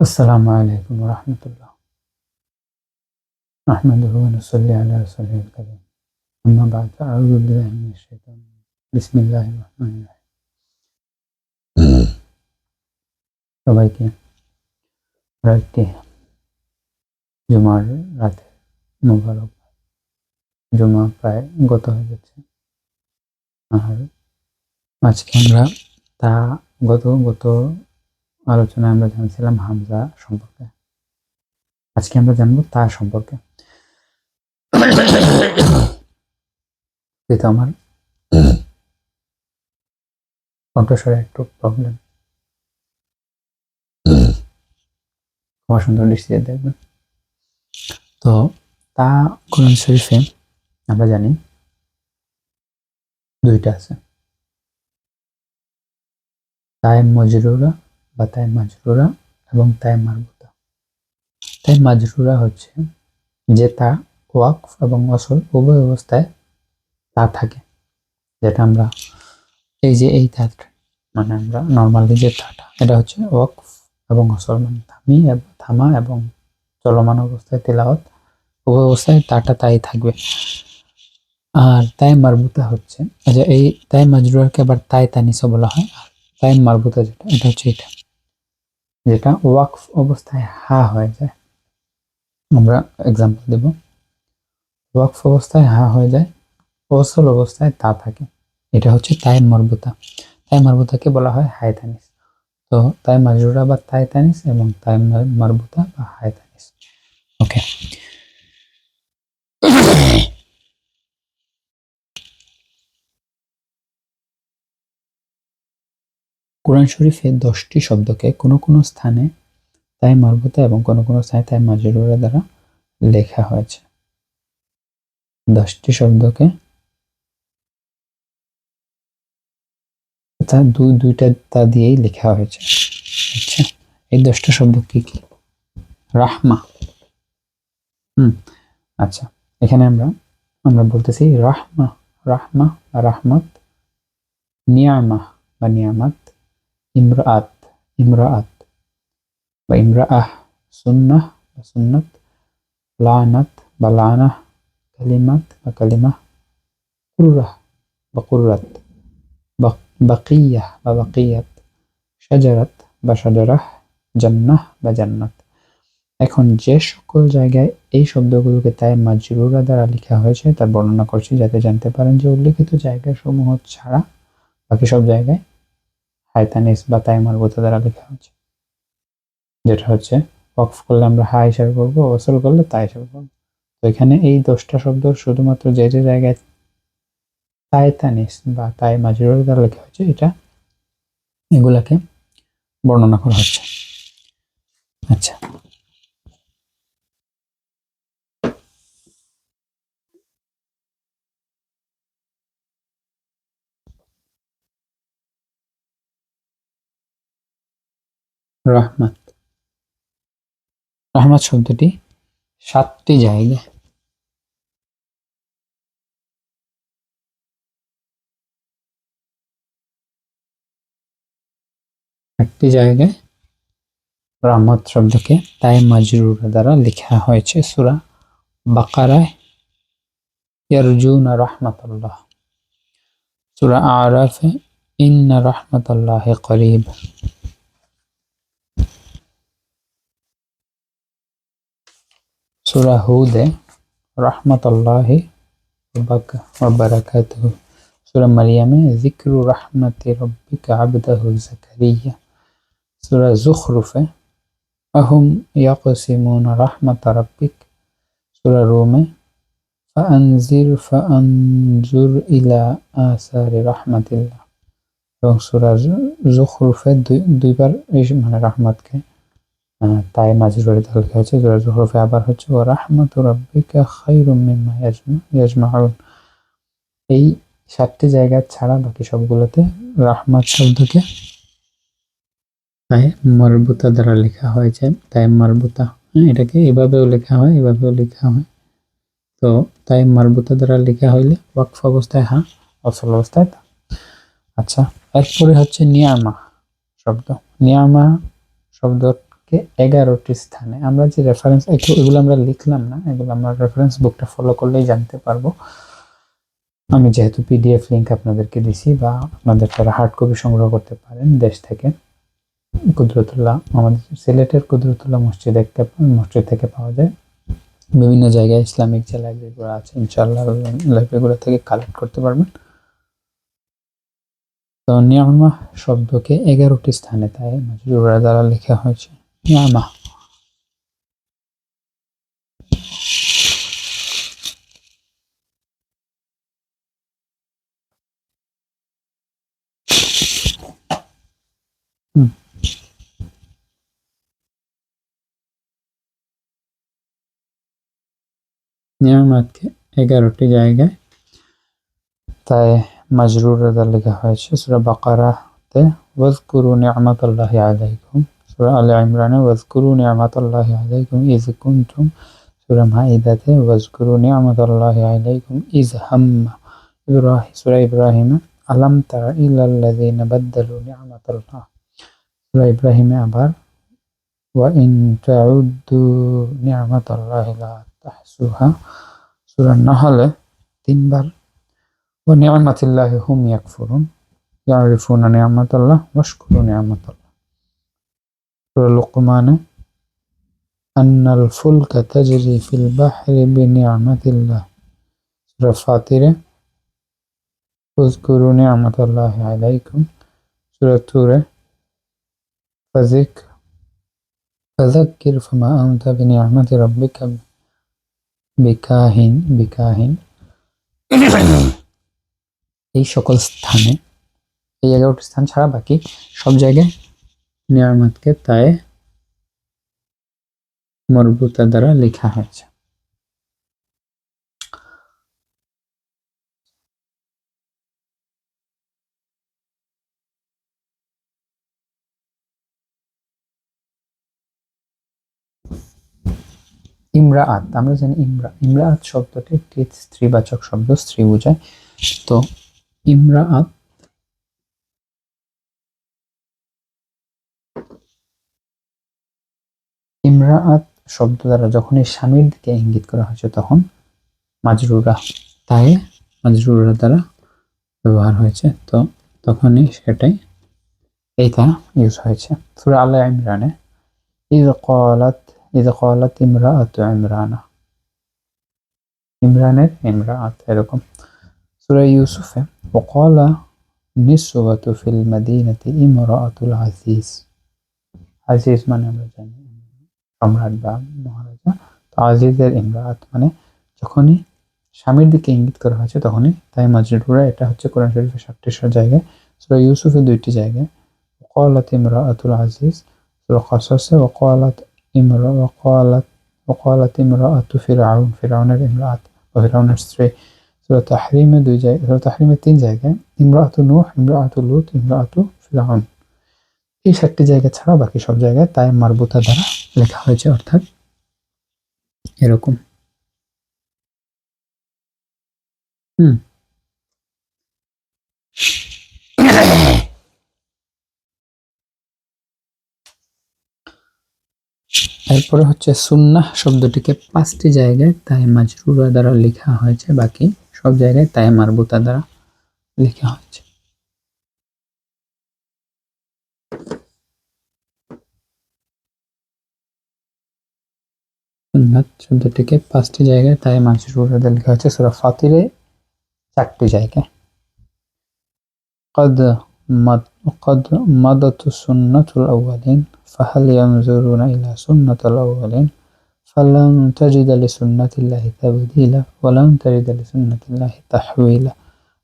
السلام عليكم ورحمة الله نحمده ونصلي على رسوله الكريم أما بعد فأعوذ بالله من الشيطان الرجيم. بسم الله الرحمن الرحيم সবাইকে রাতটি জুমার রাতে মোবারক জুমা প্রায় গত হয়ে যাচ্ছে আর আজকে আমরা তা গত গত আলোচনায় আমরা জানছিলাম হামজা সম্পর্কে। আজকে আমরা জানব তা সম্পর্কে। যেহেতু আমার কণ্ঠস্বরে একটু প্রবলেম ক্ষমা সুন্দর দৃষ্টিতে দেখবেন। তো তা কোরআন শরীফে আমরা জানি দুইটা আছে। তাই মজরুরা তাই মাজরুরা এবং তাই মারবুতা তাই মাজরুরা হচ্ছে যে তা ওয়াকফ এবং অসল উভয় অবস্থায় তা থাকে। যেটা আমরা এই যে এই তাটা মানে আমরা নর্মালি যে তাটা, এটা হচ্ছে ওয়াকফ এবং অসল মানে থামি এবং, থামা এবং চলমান অবস্থায় তেলাওয়াত। উভয় অবস্থায় তাটা তাই থাকবে। আর তাই মারবুতা হচ্ছে আচ্ছা এই তাই মাজরুরাকে আবার তাই তানিসও বলা হয়। আর তাই মারবুতা যেটা, এটা হচ্ছে এটা। যেটা ওয়াকফ অবস্থায় হা হয়ে যায়। আমরা এক্সাম্পল দেব। ওয়াকফ অবস্থায় হা হয়ে যায় ওসল অবস্থায় তা থাকে। এটা হচ্ছে তাই মর্বতা। তাই মর্বতাকে বলা হয় হায়তানিস তো তাই মাজরুরা বা তাই তানিস এবং তাই মারবুতা বা হায়তানিস ওকে। কোরআন শরীফে দশটি শব্দকে কোনো কোনো স্থানে তাই মারবতা এবং কোনো কোনো স্থানে তাই মাজরুরা দ্বারা লেখা হয়েছে। দশটি শব্দকে তা দুই, দুইটা তা দিয়েই লেখা হয়েছে। আচ্ছা এই দশটা শব্দ কি কি? রাহমা। হুম আচ্ছা এখানে আমরা আমরা বলতেছি রাহমা রাহমা, রাহমত, নিয়ামা বা নিয়ামাত। ইমরাত ইমরাত বা ইমরাআহ সুন্নাহ বা সুন্নাত লানাত বা লানাহ কালিমাত বা কালিমা কুররাহ বা কুররাত বাকিয়াহ বা বাকিয়াত সাজারাত বা সাজারাহ জান্নাহ বা জান্নাত এখন যে সকল জায়গায় এই শব্দগুলোকে তাই মাজরুরা দ্বারা লেখা হয়েছে, তার বর্ণনা করছি যাতে জানতে পারেন যে উল্লেখিত জায়গাসমূহ ছাড়া বাকি সব জায়গায় হায়তানিস বা তাই মারবুতা দ্বারা লেখা হচ্ছে। যেটা হচ্ছে, ওয়াকফ করলে আমরা হা হিসাবে করব ওসল করলে তা হিসাবে করব তো এখানে এই দশটা শব্দ শুধুমাত্র যে যে জায়গায় তাইতানিস বা তাই মাজরুর দ্বারা লেখা হচ্ছে এটা এগুলাকে বর্ণনা করা হচ্ছে। আচ্ছা। রহমত। রহমত শব্দটি সাতটি জায়গায়। একটি জায়গায় রহমত শব্দকে তাই মাজরুরা দ্বারা লেখা হয়েছে সুরা বাকারায়। ইয়ারজুনা রহমতুল্লাহ। সুরা আরাফে ইন্না রহমতুল্লাহ করিব। সুরা হুদে রহমতুল্লাহি وبركاته سورة مريم ذكر رحمة ربك عبده زكريا سورة زخرف أهم يقسمون رحمة ربك سورة روم فأنذر فأنظر إلى آثار رحمة الله এবং সুরা জুখরুফে দুইবার এই মানে রহমতকে তাই মাজরুরে লেখা হয়েছে সুরা জুখরুফে আবার হচ্ছে ও রাহমাতু রাব্বিকা খায়রুম মিম্মা ইয়াজমাউন। এই সাতটি জায়গা ছাড়া বাকি সবগুলোতে রাহমাত শব্দকে তাই মারবুতা দ্বারা লেখা হয়েছে। তাই মারবুতা হ্যাঁ এটাকে এভাবেও লেখা হয়, এভাবেও লেখা হয়। তো তাই মারবুতা দ্বারা লেখা হইলে ওয়াকফ অবস্থায় হ্যাঁ অসল অবস্থায় তা। আচ্ছা এরপরে হচ্ছে নিয়ামা শব্দ। নিয়ামা শব্দ নিয়ামতকে এগারোটি স্থানে। আমরা যে রেফারেন্স এগুলো আমরা লিখলাম না, এগুলো আমরা রেফারেন্স বুকটা ফলো করলেই জানতে পারব। আমি যেহেতু পিডিএফ লিঙ্ক আপনাদেরকে দিছি বা আপনাদের তারা হার্ড কপি সংগ্রহ করতে পারেন দেশ থেকে, কুদরতুল্লাহ, আমাদের সিলেটের কুদরতুল্লাহ মসজিদ একটা মসজিদ থেকে পাওয়া যায়। বিভিন্ন জায়গায় ইসলামিক যে লাইব্রেরিগুলো আছে ইনশাল্লাহ লাইব্রেরিগুলো থেকে কালেক্ট করতে পারবেন। তো নিয়ামা শব্দকে এগারোটি স্থানে, তাই মাজরুরা দ্বারা লেখা হয়েছে। নিয়ামা নিয়ামতকে এগারোটি জায়গায় তাই মাজরুর রেদা লেখা হয়েছে সুরা বাকারাতে ওয়াজকুরু নিয়ামাতাল্লাহি আলাইকুম সুরা আলে ইমরানে ওয়াজকুরু নিয়ামাতাল্লাহি আলাইকুম ইজ কুনতুম সুরা মাইদাতে ওয়াজকুরু নিয়ামাতাল্লাহি আলাইকুম ইজ হাম্মা ইব্রাহিম সুরা ইব্রাহিমে আলাম তারা ইলাল্লাযিনা বাদদালু নিয়ামাতাল্লাহ সুরা ইব্রাহিমে আবার ওয়া ইন তাউদ্দু নিয়ামাতাল্লাহি লা তাহসুহা সূরা নাহলে তিনবার ونعمة الله هم يكفرون يعرفون نعمة الله واشكروا نعمة الله লোকমানে আন্নাল ফুলকা তাজরি ফিল বাহরি বিনিয়ামাতিল্লাহ সূরা ফাতিরে উযকুরু নিয়ামাতাল্লাহি আলাইকুম সূরা তুরে ফাজিক ফাযাক্কির ফামা আনতা বিনিয়ামাতি রাব্বিকা বিকাহিন বিকাহিন এই সকল স্থানে এই এগারোটি স্থান ছাড়া বাকি সব জায়গায় নিয়ামতকে তাই মরবুতা দ্বারা লেখা হয়েছে। ইমরাআত, আমরা জানি ইমরা, ইমরাআত শব্দটি একটি স্ত্রীবাচক শব্দ, স্ত্রী বোঝায়। তো ইমরাআত ইমরাত শব্দ দ্বারা যখন এই স্বামীর দিকে ইঙ্গিত করা হয়েছে তখন মাজরুরা তাই মাজরুরা দ্বারা ব্যবহার হয়েছে, তো তখনই সেটাই এইটা ইউজ হয়েছে। সুরা আল্লাহ ইমরানে ঈদ কলাত ঈদ কলাত ইমরা আত ইমরানা। ইমরানের ইমরা আত এরকম। সুরা ইউসুফে ও কলা নিঃসুবাত ফিল ইমরা আতুল আজিজ। আজিজ মানে আমরা জানি। সম্রাট বা মহারাজা তো আজিজের ইমরাত মানে যখনই স্বামীর দিকে ইঙ্গিত করা হয়েছে তখনই তাই মাজরুরা এটা হচ্ছে কোরআন শরীফের ষাটটি জায়গায় সুরা ইউসুফের দুইটি জায়গায় ওকালাত ইমরা আতুল আজিজ, সুরা কসসে ওকালাত ইমরা, ওকালাত ওকালাত ইমরা আতু ফিরাউন, ফিরাউনের ইমরাত ও ফিরাউনের স্ত্রী। সুরা তাহরিমে দুই জায়গায় সুরা তাহরিমে তিন জায়গায় ইমরা আতু নুহ ইমরা আতু লুত ইমরা আতু ফিরাউন। এই সাতটি জায়গা ছাড়া বাকি সব জায়গায় তাই মারবুতা দ্বারা লেখা হয়েছে, অর্থাৎ এরকম। হুম। এরপরে হচ্ছে সুন্নাহ শব্দটিকে পাঁচটি জায়গায় তাই মাজরুরা দ্বারা লেখা হয়েছে, বাকি সব জায়গায় তাই মারবুতা দ্বারা লেখা হয়েছে। সুন্নাত শব্দটিকে পাঁচটি জায়গায় তাই মাজরুরা দ্বারা লেখা হয়েছে সুরা ফাতিরে চারটি জায়গায় قد مد قد مضت سنة الأولين فهل ينظرون إلى سنة الأولين فلن تجد لسنة الله تبديلا ولن تجد لسنة الله تحويلا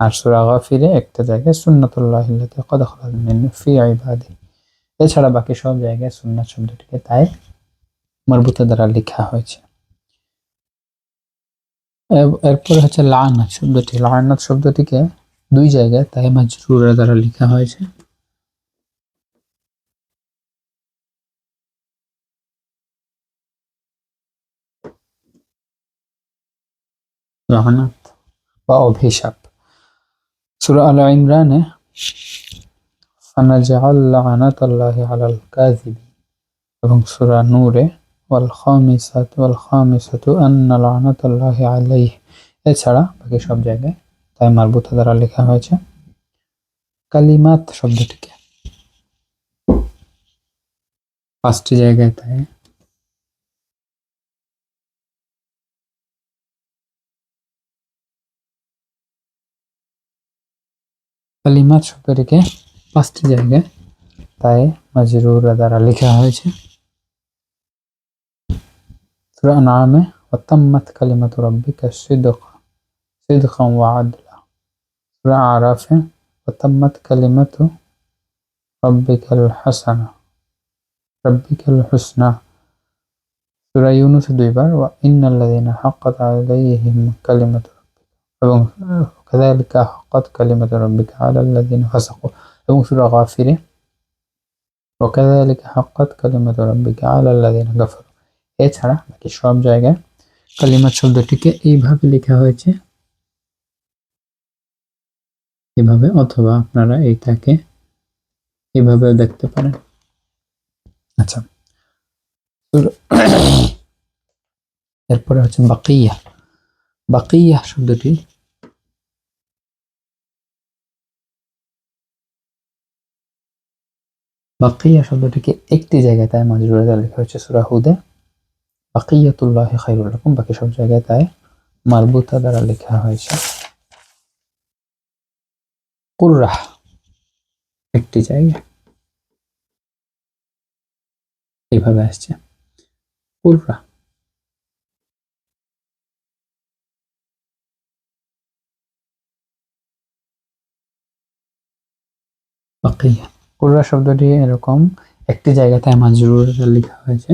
আর সুরা গাফিরে একটা জায়গায় সুন্নাতুল্লাহ কদ মিন ফি ইবাদি এছাড়া বাকি সব জায়গায় সুন্নাত শব্দটিকে তাই মারবুতা দ্বারা লেখা হয়েছে। এরপরে হচ্ছে লানাত শব্দটি। লানাত শব্দটিকে দুই জায়গায় তাই মাজরুরা দ্বারা লেখা হয়েছে। লানাত বা অভিশাপ। সুরা আল ইমরানে ফানাজাল লানাত আল্লাহ আলাল কাজিবি এবং সুরা নূরে খামিসাতু আন্না লানাতুল্লাহি আলাইহি এছাড়া বাকি সব জায়গায় তাই মারবুতা দ্বারা লেখা হয়েছে। কালিমাত শব্দটিকে। পাঁচটি জায়গায় তাই। কালিমাত শব্দটিকে পাঁচটি জায়গায় তাই মাজরুর দ্বারা লেখা হয়েছে। সূরা আনআমে ওয়াতাম্মাত কালিমাতু রাব্বিকা সিদকা সিদকান ওয়া আদলা সূরা আরাফে ওয়াতাম্মাত কালিমাতু রাব্বিকাল হাসানা রাব্বিকাল হুসনা সূরা ইউনুস দুইবার ওয়া ইন্নাল্লাযীনা হাক্কাত আলাইহিম কালিমাতু এবং কাযালিকা হাক্কাত কালিমাতু রাব্বিকা আলাল্লাযীনা ফাসাকু এবং সূরা গাফিরে وكذلك حقت كلمة ربك على الذين كفروا এছাড়া বাকি সব জায়গায় কালিমাত শব্দটিকে এইভাবে লেখা হয়েছে। এভাবে অথবা আপনারা এইটাকে এভাবেও দেখতে পারেন। আচ্ছা। এরপরে হচ্ছে বাকিয়া। বাকিয়া শব্দটি বাকিয়া শব্দটিকে একটি জায়গায় তাই মাজরুরে লেখা হয়েছে সুরা হুদে। বাকিয়াতুল্লাহ খাইরুল রকম বাকি সব জায়গায় তাই মারবুতা দ্বারা লেখা হয়েছে। কুর্রাহ, একটি জায়গা। এইভাবে আসছে। কুর্রা বাকিয়া। কুর্রা শব্দটি এরকম, একটি জায়গাতে মাজরুর লেখা হয়েছে।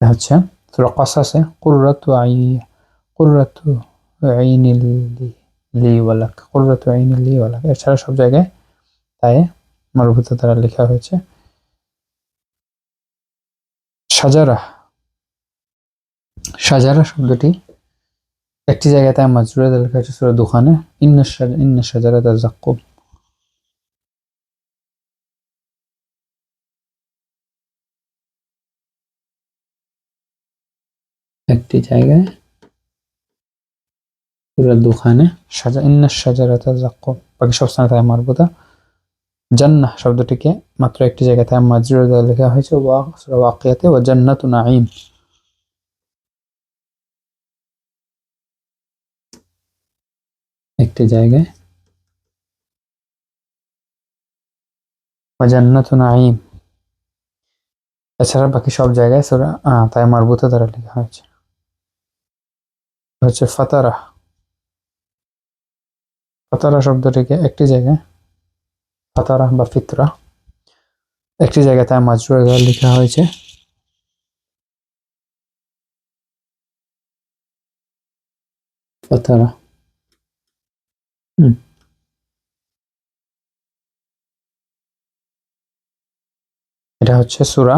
এটা হচ্ছে সূরা কাসাসে কুররাতু আই কুররাতু আইনিল লি ওয়ালাক, কুররাতু আইনিল লি এছাড়া সব জায়গায় তাই মারভূত দ্বারা লেখা হয়েছে। সাজারা সাজারা শব্দটি একটি জায়গায় তাই মাজরুরে লেখা হয়েছে সূরা দুখানে। ইন্না ইন্না সাজারাতা জাক্কুম একটি জায়গায়। পুরো দোকানে সাজা ইন্না সাজারাতা জাক্কুম বাকি সব স্থানে তাই মারবুতা জান্নাহ শব্দটিকে মাত্র একটি জায়গায় তাই মাজরুর লেখা হয়েছে। ওয়াকিয়াতে ওয়া জান্নাতু নাঈম। একটি জায়গায়। জান্নাতু এছাড়া বাকি সব জায়গায় তাই মারবুতা দ্বারা লেখা হয়েছে। হচ্ছে ফাতারা। ফাতারা শব্দটিকে একটি জায়গায় ফাতারা বা ফিতরা। একটি জায়গায় তাই মাজরুর লেখা হয়েছে। ফাতারা। হুম। এটা হচ্ছে সূরা।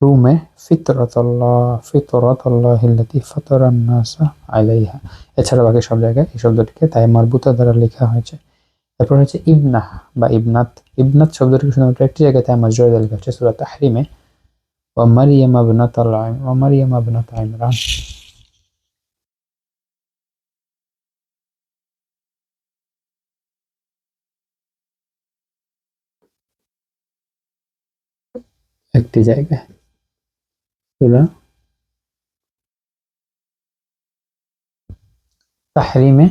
রুমে ফিতরাতাল্লাহ ফিতরাতাল্লাহ হিল্লাতি ফাতারান নাসা আলাইহা এছাড়া বাকি সব জায়গায় এই শব্দটিকে তাই মারবুতা দ্বারা লেখা হয়েছে। তারপর হচ্ছে ইবনাহ বা ইবনাত। ইবনাত শব্দটিকে শুধুমাত্র একটি জায়গায় তাই মাজরুর দ্বারা লেখা হচ্ছে সূরা তাহরিমে। ওয়া মারিয়াম ইবনাত ওয়া মারিয়াম ইবনাত ইমরান। একটি জায়গায় সূরা তাহরিমে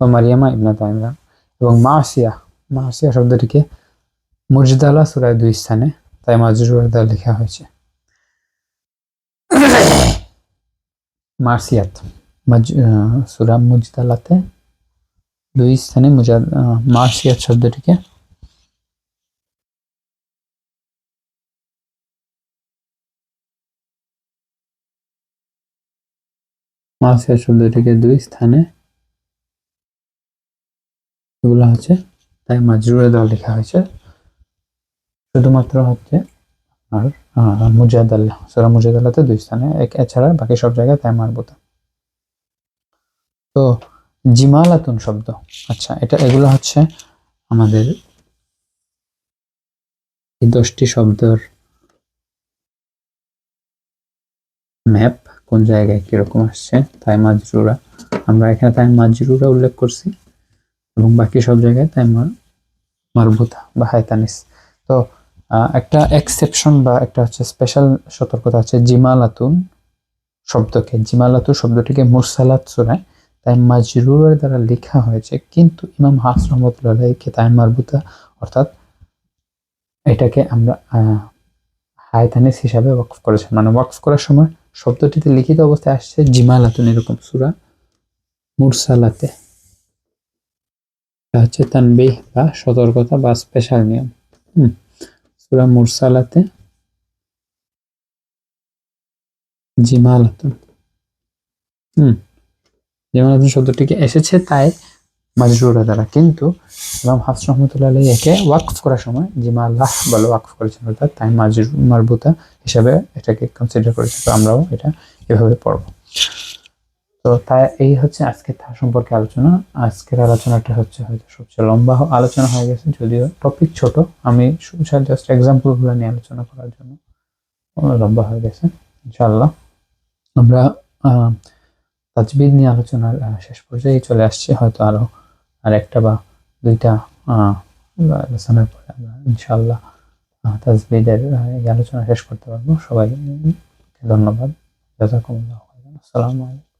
ও মারিয়ামা ইবনাত ইমরান এবং মাসিয়া মাসিয়া শব্দটিকে মুজদালা সূরায় দুই স্থানে, তাই মাজরুর দ্বারা লেখা হয়েছে। মার্সিয়াত সূরা মুজদালাতে দুই স্থানে মুজাদ মার্সিয়াত শব্দটিকে মাসিয়া শব্দটিকে দুই স্থানে। এগুলো হচ্ছে, তাই মাজরুরে দেওয়া লেখা হয়েছে। শুধুমাত্র হচ্ছে আর মুজাদাল্লাহ সুরা মুজাদাল্লাতে দুই স্থানে, এক এছাড়া বাকি সব জায়গায় তাই মারবুতা তো জিমালাতুন শব্দ আচ্ছা এটা, এগুলো হচ্ছে আমাদের এই দশটি শব্দের ম্যাপ। কোন জায়গায় কীরকম আসছে, তাই মাজরুরা। আমরা এখানে তাই মাজরুরা উল্লেখ করছি এবং বাকি সব জায়গায় তাই মার- মারবুতা বা হায়তানিস তো একটা এক্সেপশন বা একটা হচ্ছে স্পেশাল সতর্কতা আছে জিমালাতুন শব্দকে। জিমালাতু শব্দটিকে মুরসালাত সুরায় তাই মাজরুরের দ্বারা লেখা হয়েছে, কিন্তু ইমাম হাস রহমতুল্লাহকে তাই মারবুতা অর্থাৎ এটাকে আমরা হায়তানিস হিসাবে ওয়াকফ করেছেন। মানে ওয়াকফ করার সময় শব্দটিতে লিখিত অবস্থায় আসছে জিমালাতুন, এরকম সুরা মুরসালাতে। হচ্ছে তানবিহ বা সতর্কতা বা স্পেশাল নিয়ম। হুম, সুরা মুরসালাতে জিমালাতুন। হুম, জিমালাতুন শব্দটিকে এসেছে, তাই মাজরুরা দ্বারা। কিন্তু ইমাম হাফস রহমতুল্লাহ আলী একে ওয়াকফ করার সময় জিমাল্লাহ বলে ওয়াকফ করেছেন, অর্থাৎ তাই মাজরু মারবুতা হিসাবে এটাকে কনসিডার করেছে। তো আমরাও এটা এভাবে পড়ব। তো তাই এই হচ্ছে আজকে তার সম্পর্কে আলোচনা। আজকের আলোচনাটা হচ্ছে হয়তো সবচেয়ে লম্বা আলোচনা হয়ে গেছে, যদিও টপিক ছোট। আমি জাস্ট এক্সাম্পলগুলো নিয়ে আলোচনা করার জন্য লম্বা হয়ে গেছে, ইনশাআল্লাহ। আমরা তাজবিদ নিয়ে আলোচনার শেষ পর্যায়ে চলে আসছি। হয়তো আরও আর একটা বা দুইটা আলোচনার পরে আমরা ইনশাল্লাহ তাজবিদের এই আলোচনা শেষ করতে পারব। সবাই ধন্যবাদ। জাজাকুমুল্লাহ আসসালামু আলাইকুম।